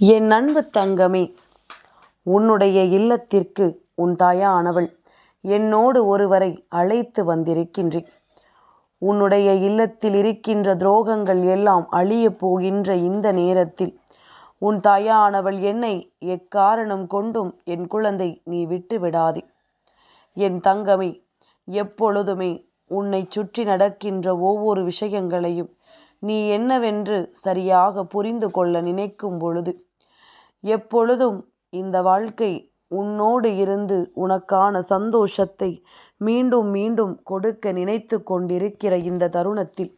என் அன்பு தங்கமே உன்னுடைய இல்லத்திற்கு உன் தாயானவள். என்னோடு ஒருவரை அழைத்து வந்திருக்கின்றேன். உன்னுடைய இல்லத்தில் இருக்கின்ற துரோகங்கள் எல்லாம் அழியப் போகின்ற இந்த நேரத்தில் உன் தாயானவள் என்னை எக்காரணம் கொண்டும் என் குழந்தை நீ விட்டு விடாதே. என் தங்கமே எப்பொழுதுமே உன்னை சுற்றி நடக்கின்ற ஒவ்வொரு விஷயங்களையும் நீ என்னவென்று சரியாக புரிந்து கொள்ள நினைக்கும் பொழுது எப்பொழுதும் இந்த வாழ்க்கை உன்னோடு இருந்து உனக்கான சந்தோஷத்தை மீண்டும் மீண்டும் கொடுக்க நினைத்து கொண்டிருக்கிற இந்த தருணத்தில்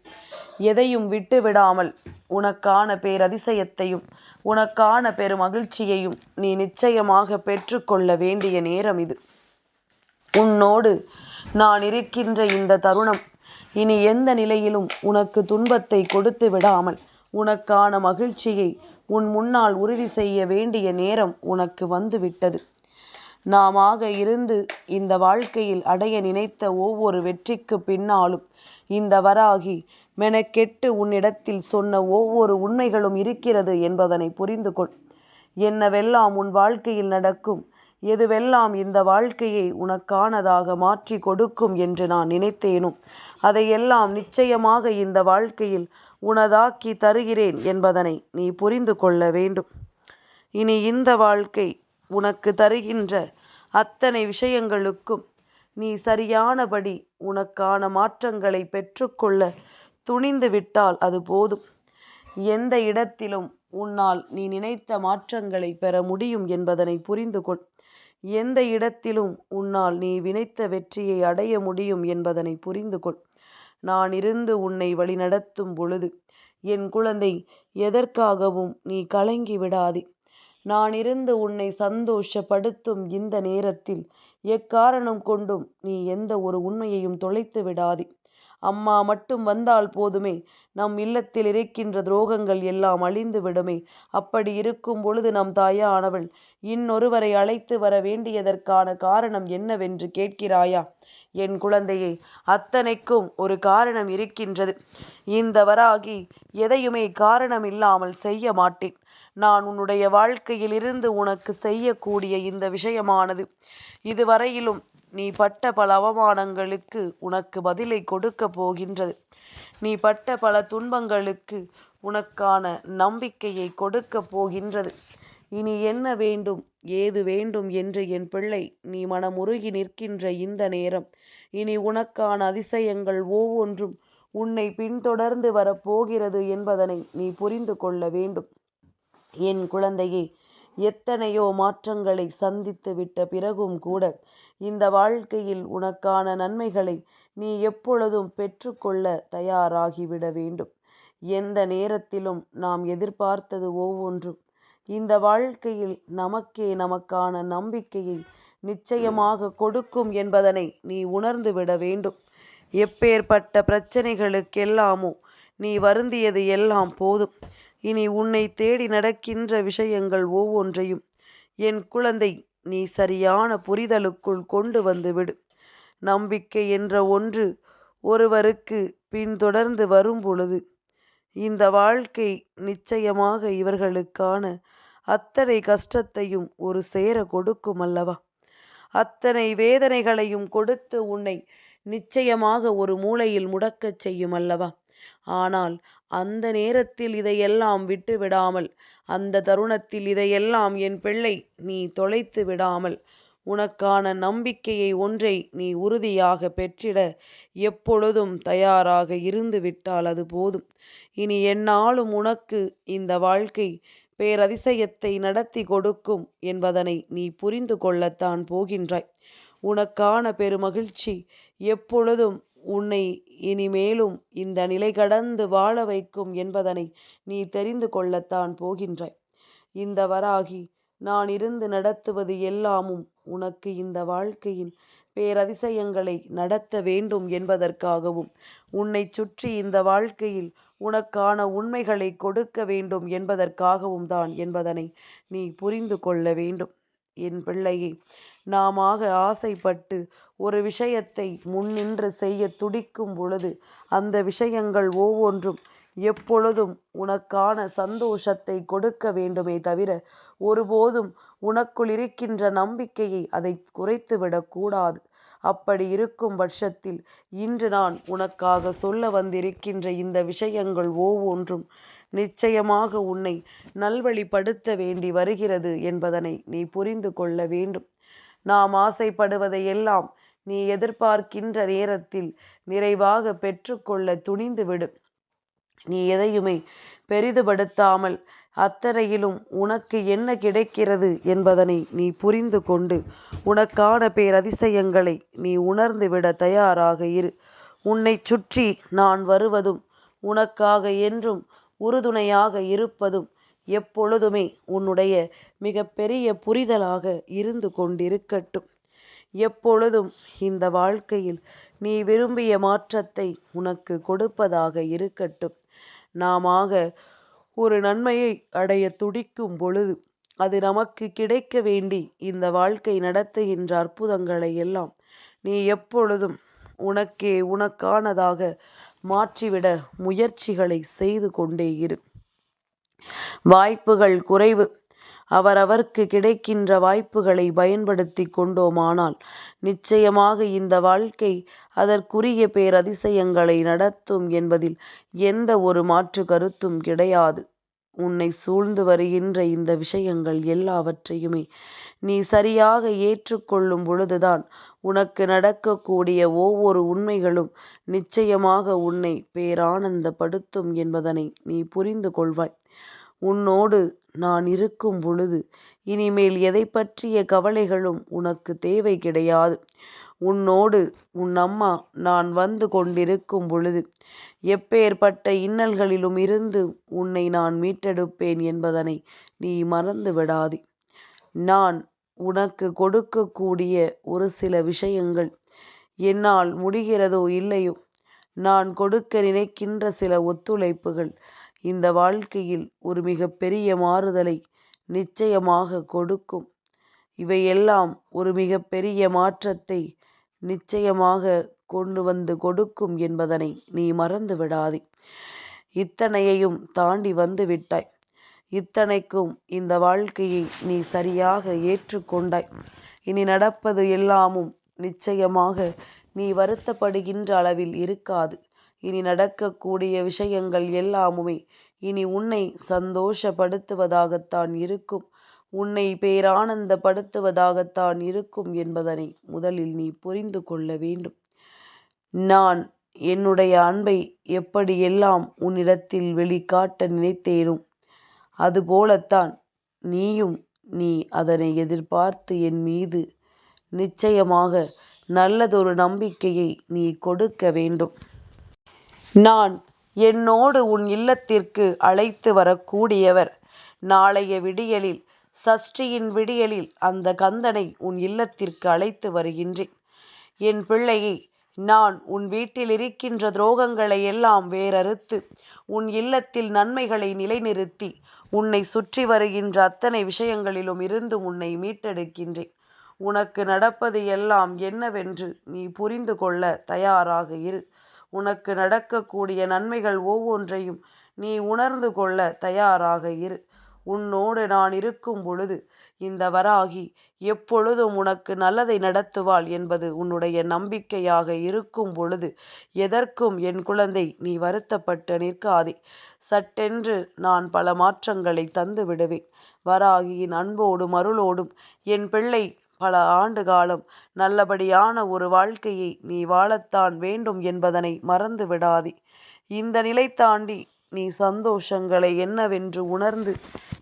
எதையும் விட்டுவிடாமல் உனக்கான பேரதிசயத்தையும் உனக்கான பெருமகிழ்ச்சியையும் நீ நிச்சயமாக பெற்றுக்கொள்ள வேண்டிய நேரம் இது. உன்னோடு நான் இருக்கின்ற இந்த தருணம் இனி எந்த நிலையிலும் உனக்கு துன்பத்தை கொடுத்து விடாமல் உனக்கான மகிழ்ச்சியை உன் முன்னால் உறுதி செய்ய வேண்டிய நேரம் உனக்கு வந்துவிட்டது. நாமாக இருந்து இந்த வாழ்க்கையில் அடைய நினைத்த ஒவ்வொரு வெற்றிக்கு பின்னாலும் இந்த வராகி மெனக்கெட்டு உன்னிடத்தில் சொன்ன ஒவ்வொரு உண்மைகளும் இருக்கிறது என்பதனை புரிந்து கொள் என்னவெல்லாம் உன் வாழ்க்கையில் நடக்கும் எதுவெல்லாம் இந்த வாழ்க்கையை உனக்கானதாக மாற்றி கொடுக்கும் என்று நான் நினைத்தேனோ அதையெல்லாம் நிச்சயமாக இந்த வாழ்க்கையில் உனதாக்கி தருகிறேன் என்பதனை நீ புரிந்து கொள்ள வேண்டும். இனி இந்த வாழ்க்கை உனக்கு தருகின்ற அத்தனை விஷயங்களுக்கும் நீ சரியானபடி உனக்கான மாற்றங்களை பெற்றுக்கொள்ள துணிந்து விட்டால் அது போதும். எந்த இடத்திலும் உன்னால் நீ நினைத்த மாற்றங்களை பெற முடியும் என்பதனை புரிந்து கொள். எந்த இடத்திலும் உன்னால் நீ வினைத்த வெற்றியை அடைய முடியும் என்பதனை புரிந்து கொள் நான் இருந்து உன்னை வழிநடத்தும் பொழுது என் குழந்தை எதற்காகவும் நீ கலங்கி விடாதே. நான் இருந்து உன்னை சந்தோஷப்படுத்தும் இந்த நேரத்தில் எக்காரணம் கொண்டும் நீ எந்த ஒரு உண்மையையும் தொலைத்து விடாதே. அம்மா மட்டும் வந்தால் போதுமே. நம் இல்லத்தில் இருக்கின்ற துரோகங்கள் எல்லாம் அழிந்து விடுமே. அப்படி இருக்கும் பொழுது நம் தாயானவள் இன்னொருவரை அழைத்து வர வேண்டியதற்கான காரணம் என்னவென்று கேட்கிறாயா? என் குழந்தையே அத்தனைக்கும் ஒரு காரணம் இருக்கின்றது. இந்த வராகி எதையுமே காரணம் இல்லாமல் செய்ய மாட்டேன். நான் உன்னுடைய வாழ்க்கையில் இருந்து உனக்கு செய்யக்கூடிய இந்த விஷயமானது. இதுவரையிலும் நீ பட்ட பல அவமானங்களுக்கு உனக்கு பதிலை கொடுக்க போகின்றது. நீ பட்ட பல துன்பங்களுக்கு உனக்கான நம்பிக்கையை கொடுக்க போகின்றது. இனி என்ன வேண்டும்? ஏது வேண்டும் என்று என் பிள்ளை? நீ மனமுருகி நிற்கின்ற இந்த நேரம். இனி உனக்கான அதிசயங்கள் ஒவ்வொன்றும் உன்னை பின்தொடர்ந்து வரப்போகிறது என்பதனை நீ புரிந்து கொள்ள வேண்டும். என் குழந்தையே எத்தனையோ மாற்றங்களை சந்தித்து விட்ட பிறகும் கூட இந்த வாழ்க்கையில் உனக்கான நன்மைகளை நீ எப்பொழுதும் பெற்றுக்கொள்ள தயாராகிவிட வேண்டும். எந்த நேரத்திலும் நாம் எதிர்பார்த்தது ஒவ்வொன்றும். இந்த வாழ்க்கையில் நமக்கே நமக்கான நம்பிக்கையை நிச்சயமாக கொடுக்கும் என்பதனை நீ உணர்ந்து விட வேண்டும். எப்பேற்பட்ட பிரச்சனைகளுக்கெல்லாமோ நீ வருந்தியது எல்லாம் போதும். இனி உன்னை தேடி நடக்கின்ற விஷயங்கள் ஒவ்வொன்றையும் என் குழந்தை நீ சரியான புரிதலுக்குள் கொண்டு வந்து விடு நம்பிக்கை என்ற ஒன்று ஒருவருக்கு பின்தொடர்ந்து வரும் பொழுது இந்த வாழ்க்கை நிச்சயமாக இவர்களுக்கான அத்தனை கஷ்டத்தையும் ஒரு சேர கொடுக்கும் அல்லவா அத்தனை வேதனைகளையும் கொடுத்து உன்னை நிச்சயமாக ஒரு மூலையில் முடக்கச் செய்யும் அல்லவா ஆனால் அந்த நேரத்தில் இதையெல்லாம் விட்டு விடாமல் அந்த தருணத்தில் இதையெல்லாம் என் பிள்ளை நீ தொலைத்து விடாமல் உனக்கான நம்பிக்கையை ஒன்றை நீ உறுதியாக பெற்றிட எப்பொழுதும் தயாராக இருந்து விட்டால் அது போதும். இனி என்னாலும் உனக்கு இந்த வாழ்க்கை பேரதிசயத்தை நடத்தி கொடுக்கும் என்பதனை நீ புரிந்து கொள்ளத்தான் போகின்றாய். உனக்கான பெருமகிழ்ச்சி எப்பொழுதும் உன்னை இனிமேலும் இந்த நிலை கடந்து வாழ வைக்கும் என்பதனை நீ தெரிந்து கொள்ளத்தான் போகின்றாய். இந்த வராகி நான் இருந்து நடத்துவது எல்லாமும் உனக்கு இந்த வாழ்க்கையின் பேரதிசயங்களை நடத்த வேண்டும் என்பதற்காகவும் உன்னை சுற்றி இந்த வாழ்க்கையில் உனக்கான உண்மைகளை கொடுக்க வேண்டும் என்பதற்காகவும் தான் என்பதனை நீ புரிந்து கொள்ள வேண்டும். என் பிள்ளையை நாமாக ஆசைப்பட்டு ஒரு விஷயத்தை முன்னின்று செய்ய துடிக்கும் பொழுது அந்த விஷயங்கள் ஒவ்வொன்றும் எப்பொழுதும் உனக்கான சந்தோஷத்தை கொடுக்க வேண்டுமே தவிர ஒருபோதும் உனக்குள் இருக்கின்ற நம்பிக்கையை அதை குறைத்துவிடக்கூடாது அப்படி இருக்கும் பட்சத்தில் இன்று நான் உனக்காக சொல்ல வந்திருக்கின்ற இந்த விஷயங்கள் ஒவ்வொன்றும் நிச்சயமாக உன்னை நல்வழிப்படுத்த வேண்டி வருகிறது என்பதனை நீ புரிந்து கொள்ள வேண்டும். நாம் ஆசைப்படுவதையெல்லாம் நீ எதிர்பார்க்கின்ற நேரத்தில் நிறைவாக பெற்றுக்கொள்ள துணிந்துவிடும். நீ எதையுமே பெரிதுபடுத்தாமல் அத்தனையிலும் உனக்கு என்ன கிடைக்கிறது என்பதனை நீ புரிந்து கொண்டு உனக்கான பேரதிசயங்களை நீ உணர்ந்துவிட தயாராக இரு. உன்னை சுற்றி நான் வருவதும் உனக்காக என்றும் உறுதுணையாக இருப்பதும் எப்பொழுதுமே உன்னுடைய மிகப்பெரிய புரிதலாக இருந்து கொண்டிருக்கட்டும். எப்பொழுதும் இந்த வாழ்க்கையில் நீ விரும்பிய மாற்றத்தை உனக்கு கொடுப்பதாக இருக்கட்டும். நாமாக ஒரு நன்மையை அடைய துடிக்கும் பொழுது அது நமக்கு கிடைக்க வேண்டி இந்த வாழ்க்கை நடத்துகின்ற அற்புதங்களை எல்லாம் நீ எப்பொழுதும் உனக்கே உனக்கானதாக மாற்றிவிட முயற்சிகளை செய்து கொண்டே இரு. வாய்ப்புகள் குறைவு. அவரவர்க்கு கிடைக்கின்ற வாய்ப்புகளை பயன்படுத்தி கொண்டோமானால் நிச்சயமாக இந்த வாழ்க்கை அதற்குரிய பேரதிசயங்களை நடத்தும் என்பதில் எந்த ஒரு மாற்று கருத்தும் கிடையாது. உன்னை சூழ்ந்து வருகின்ற இந்த விஷயங்கள் எல்லாவற்றையுமே நீ சரியாக ஏற்றுக்கொள்ளும் பொழுதுதான் உனக்கு நடக்கக்கூடிய ஒவ்வொரு உண்மைகளும் நிச்சயமாக உன்னை பேரானந்தப்படுத்தும் என்பதனை நீ புரிந்து கொள்வாய். உன்னோடு நான் இருக்கும் பொழுது இனிமேல் எதை பற்றிய கவலைகளும் உனக்கு தேவை கிடையாது. உன்னோடு உன் அம்மா நான் வந்து கொண்டிருக்கும் பொழுது எப்பேற்பட்ட இன்னல்களிலும் இருந்து உன்னை நான் மீட்டெடுப்பேன் என்பதனை நீ மறந்து விடாதே. நான் உனக்கு கொடுக்கக்கூடிய ஒரு சில விஷயங்கள் என்னால் முடிகிறதோ இல்லையோ நான் கொடுக்க நினைக்கின்ற சில ஒத்துழைப்புகள் இந்த வாழ்க்கையில் ஒரு மிகப்பெரிய மாறுதலை நிச்சயமாக கொடுக்கும். இவையெல்லாம் ஒரு மிகப்பெரிய மாற்றத்தை நிச்சயமாக கொண்டு வந்து கொடுக்கும் என்பதனை நீ மறந்து விடாதே இத்தனையையும் தாண்டி வந்து விட்டாய். இத்தனைக்கும் இந்த வாழ்க்கையை நீ சரியாக ஏற்றுக்கொண்டாய். இனி நடப்பது எல்லாமும் நிச்சயமாக நீ வருத்தப்படுகின்ற அளவில் இருக்காது. இனி நடக்கக்கூடிய விஷயங்கள் எல்லாமுமே இனி உன்னை சந்தோஷப்படுத்துவதாகத்தான் இருக்கும். உன்னை பேரானந்தப்படுத்துவதாகத்தான் இருக்கும் என்பதனை முதலில் நீ புரிந்து கொள்ள வேண்டும். நான் என்னுடைய அன்பை எப்படியெல்லாம் உன்னிடத்தில் வெளிக்காட்ட நினைத்தேனும் அதுபோலத்தான் நீயும் நீ அதனை எதிர்பார்த்து என் மீது நிச்சயமாக நல்லதொரு நம்பிக்கையை நீ கொடுக்க வேண்டும். நான் என்னோடு உன் இல்லத்திற்கு அழைத்து வரக்கூடியவர். நாளைய விடியலில் சஷ்டியின் விடியலில் அந்த கந்தனை உன் இல்லத்திற்கு அழைத்து வருகின்றேன். என் பிள்ளையை நான் உன் வீட்டில் இருக்கின்ற துரோகங்களை எல்லாம் வேறறுத்து உன் இல்லத்தில் நன்மைகளை நிலைநிறுத்தி உன்னை சுற்றி வருகின்ற அத்தனை விஷயங்களிலும் இருந்து உன்னை மீட்டெடுக்கின்றேன். உனக்கு நடப்பது எல்லாம் என்னவென்று நீ புரிந்து கொள்ள தயாராக இரு. உனக்கு நடக்கக்கூடிய நன்மைகள் ஒவ்வொன்றையும் நீ உணர்ந்து கொள்ள தயாராக இரு. உன்னோடு நான் இருக்கும் பொழுது இந்த வராகி எப்பொழுதும் உனக்கு நல்லதை நடத்துவாள் என்பது உன்னுடைய நம்பிக்கையாக இருக்கும் பொழுது எதற்கும் என் குழந்தை நீ வருத்தப்பட்டு நிற்காதே. சட்டென்று நான் பல மாற்றங்களை தந்து விடுவேன். வராகியின் அன்போடும் அருளோடும் என் பிள்ளை பல ஆண்டு காலம் நல்லபடியான ஒரு வாழ்க்கையை நீ வாழத்தான் வேண்டும் என்பதனை மறந்து விடாதே. இந்த நிலை தாண்டி நீ சந்தோஷங்களை என்னவென்று உணர்ந்து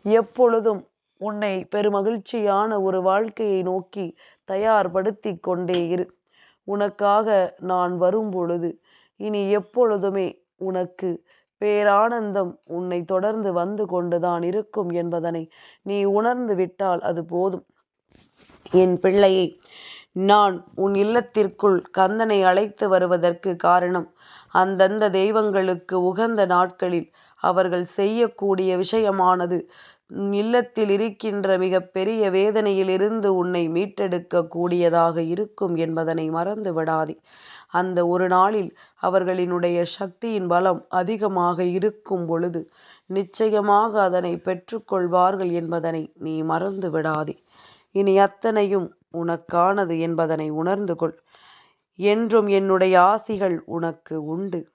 எப்பொழுதும் உன்னை பெருமகிழ்ச்சியான ஒரு வாழ்க்கையை நோக்கி தயார்படுத்தி கொண்டே இரு. உனக்காக நான் வரும்பொழுது இனி எப்பொழுதுமே உனக்கு பேரானந்தம் உன்னை தொடர்ந்து வந்து கொண்டுதான் இருக்கும் என்பதனை நீ உணர்ந்து விட்டால் அது போதும். என் பிள்ளையை நான் உன் இல்லத்திற்குள் கந்தனை அழைத்து வருவதற்கு காரணம் அந்தந்த தெய்வங்களுக்கு உகந்த நாட்களில் அவர்கள் செய்யக்கூடிய விஷயமானது. இல்லத்தில் இருக்கின்ற மிகப்பெரிய வேதனையிலிருந்து உன்னை மீட்டெடுக்க கூடியதாக இருக்கும் என்பதனை மறந்து விடாதே. அந்த ஒரு நாளில் அவர்களினுடைய சக்தியின் பலம் அதிகமாக இருக்கும் பொழுது நிச்சயமாக அதனை பெற்றுக்கொள்வார்கள் என்பதனை நீ மறந்து விடாதே. இனி அத்தனையும் உனக்கானது என்பதனை உணர்ந்து கொள். என்றும் என்னுடைய ஆசிகள் உனக்கு உண்டு.